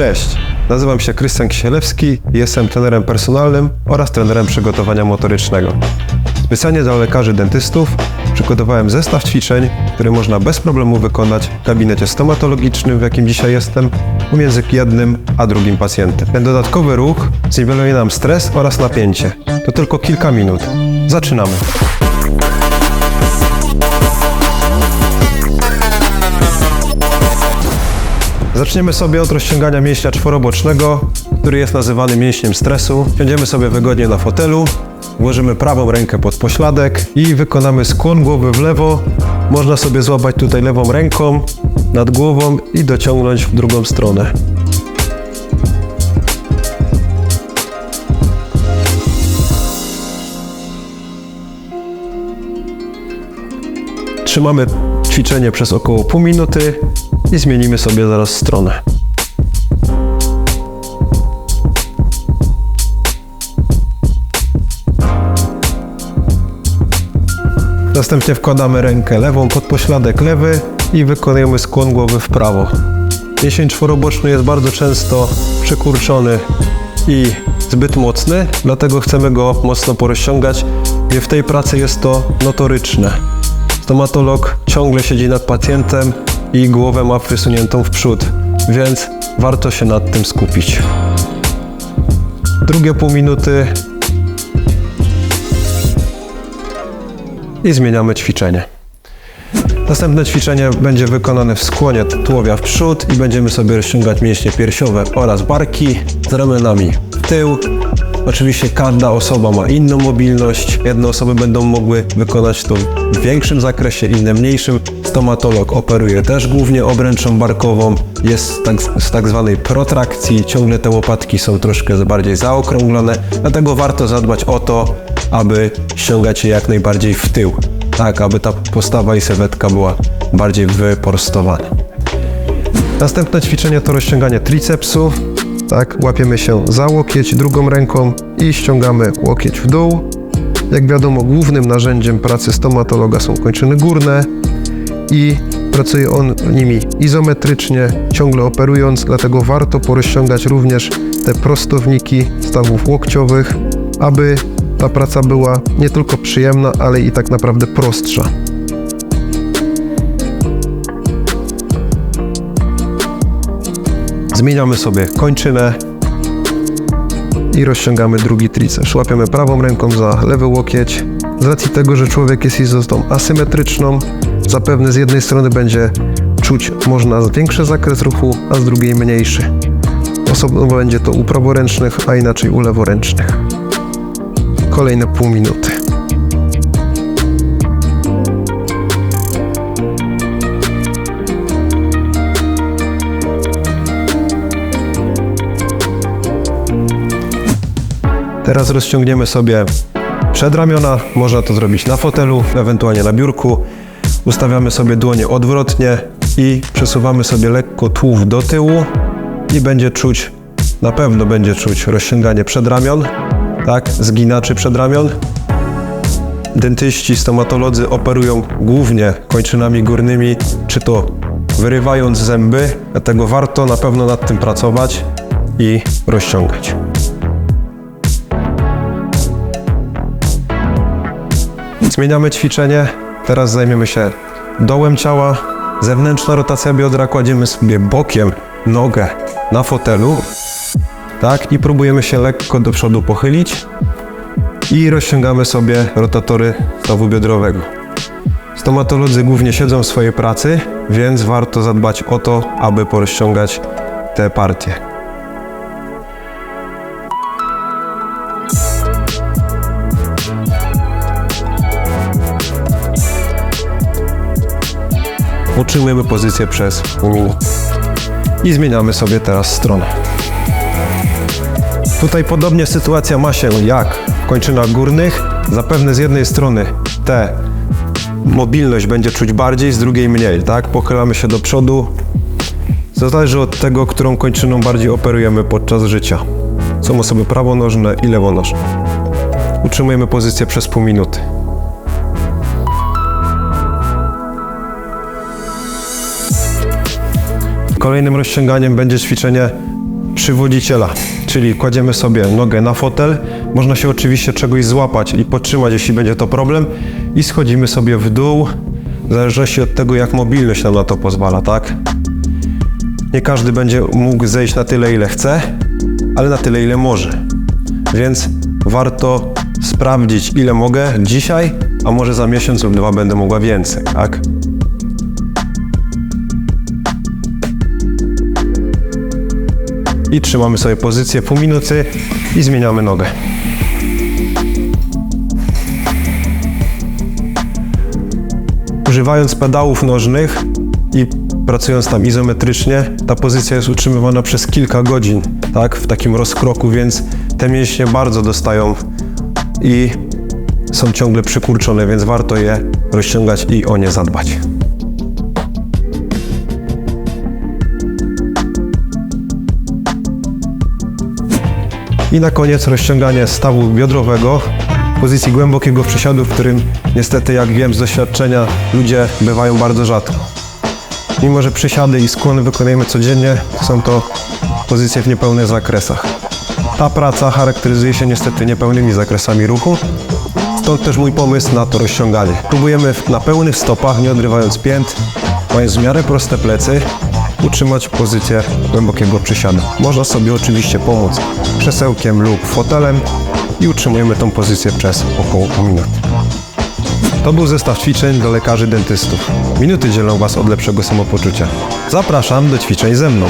Cześć, nazywam się Krystian Kisielewski, jestem trenerem personalnym oraz trenerem przygotowania motorycznego. Specjalnie dla lekarzy dentystów przygotowałem zestaw ćwiczeń, które można bez problemu wykonać w gabinecie stomatologicznym, w jakim dzisiaj jestem, pomiędzy jednym a drugim pacjentem. Ten dodatkowy ruch zniweluje nam stres oraz napięcie. To tylko kilka minut. Zaczynamy. Zaczniemy sobie od rozciągania mięśnia czworobocznego, który jest nazywany mięśniem stresu. Siądziemy sobie wygodnie na fotelu, włożymy prawą rękę pod pośladek i wykonamy skłon głowy w lewo. Można sobie złapać tutaj lewą ręką nad głową i dociągnąć w drugą stronę. Trzymamy ćwiczenie przez około pół minuty i zmienimy sobie zaraz stronę. Następnie wkładamy rękę lewą pod pośladek lewy i wykonujemy skłon głowy w prawo. Mięsień czworoboczny jest bardzo często przekurczony i zbyt mocny, dlatego chcemy go mocno porozciągać i w tej pracy jest to notoryczne. Stomatolog ciągle siedzi nad pacjentem i głowę ma wysuniętą w przód, więc warto się nad tym skupić. Drugie pół minuty i zmieniamy ćwiczenie. Następne ćwiczenie będzie wykonane w skłonie tułowia w przód i będziemy sobie rozciągać mięśnie piersiowe oraz barki z ramionami w tył. Oczywiście każda osoba ma inną mobilność. Jedne osoby będą mogły wykonać to w większym zakresie, inne mniejszym. Stomatolog operuje też głównie obręczą barkową. Jest tak, z tak zwanej protrakcji. Ciągle te łopatki są troszkę bardziej zaokrąglone, dlatego warto zadbać o to, aby ściągać je jak najbardziej w tył. Tak, aby ta postawa i sylwetka była bardziej wyprostowana. Następne ćwiczenie to rozciąganie tricepsów. Tak, łapiemy się za łokieć drugą ręką i ściągamy łokieć w dół. Jak wiadomo, głównym narzędziem pracy stomatologa są kończyny górne i pracuje on nimi izometrycznie, ciągle operując, dlatego warto porozciągać również te prostowniki stawów łokciowych, aby ta praca była nie tylko przyjemna, ale i tak naprawdę prostsza. Zmieniamy sobie kończynę i rozciągamy drugi triceps. Łapiemy prawą ręką za lewy łokieć. Z racji tego, że człowiek jest istotą asymetryczną, zapewne z jednej strony będzie czuć można większy zakres ruchu, a z drugiej mniejszy. Osobno będzie to u praworęcznych, a inaczej u leworęcznych. Kolejne pół minuty. Teraz rozciągniemy sobie przedramiona. Można to zrobić na fotelu, ewentualnie na biurku. Ustawiamy sobie dłonie odwrotnie i przesuwamy sobie lekko tułów do tyłu i będzie czuć, na pewno będzie czuć rozciąganie przedramion, tak, zginaczy przedramion. Dentyści, stomatolodzy operują głównie kończynami górnymi, czy to wyrywając zęby, dlatego warto na pewno nad tym pracować i rozciągać. Zmieniamy ćwiczenie. Teraz zajmiemy się dołem ciała. Zewnętrzna rotacja biodra. Kładziemy sobie bokiem nogę na fotelu. Tak, i próbujemy się lekko do przodu pochylić. I rozciągamy sobie rotatory stawu biodrowego. Stomatolodzy głównie siedzą w swojej pracy, więc warto zadbać o to, aby porozciągać te partie. Utrzymujemy pozycję przez pół minuty. I zmieniamy sobie teraz stronę. Tutaj podobnie sytuacja ma się jak w kończynach górnych. Zapewne z jednej strony te mobilność będzie czuć bardziej, z drugiej mniej, tak? Pochylamy się do przodu. Zależy od tego, którą kończyną bardziej operujemy podczas życia. Są osoby prawonożne i lewonożne. Utrzymujemy pozycję przez pół minuty. Kolejnym rozciąganiem będzie ćwiczenie przywodziciela, czyli kładziemy sobie nogę na fotel. Można się oczywiście czegoś złapać i podtrzymać, jeśli będzie to problem. I schodzimy sobie w dół, w zależności od tego, jak mobilność nam na to pozwala, tak? Nie każdy będzie mógł zejść na tyle, ile chce, ale na tyle, ile może. Więc warto sprawdzić, ile mogę dzisiaj, a może za miesiąc lub dwa będę mogła więcej, tak? I trzymamy sobie pozycję pół minuty i zmieniamy nogę. Używając pedałów nożnych i pracując tam izometrycznie, ta pozycja jest utrzymywana przez kilka godzin, tak, w takim rozkroku, więc te mięśnie bardzo dostają i są ciągle przykurczone, więc warto je rozciągać i o nie zadbać. I na koniec rozciąganie stawu biodrowego w pozycji głębokiego przysiadu, w którym niestety, jak wiem z doświadczenia, ludzie bywają bardzo rzadko. Mimo, że przysiady i skłony wykonujemy codziennie, są to pozycje w niepełnych zakresach. Ta praca charakteryzuje się niestety niepełnymi zakresami ruchu, stąd też mój pomysł na to rozciąganie. Próbujemy na pełnych stopach, nie odrywając pięt, mając w miarę proste plecy, utrzymać pozycję głębokiego przysiadu. Można sobie oczywiście pomóc krzesełkiem lub fotelem i utrzymujemy tą pozycję przez około pół minuty. To był zestaw ćwiczeń dla lekarzy dentystów. Minuty dzielą Was od lepszego samopoczucia. Zapraszam do ćwiczeń ze mną.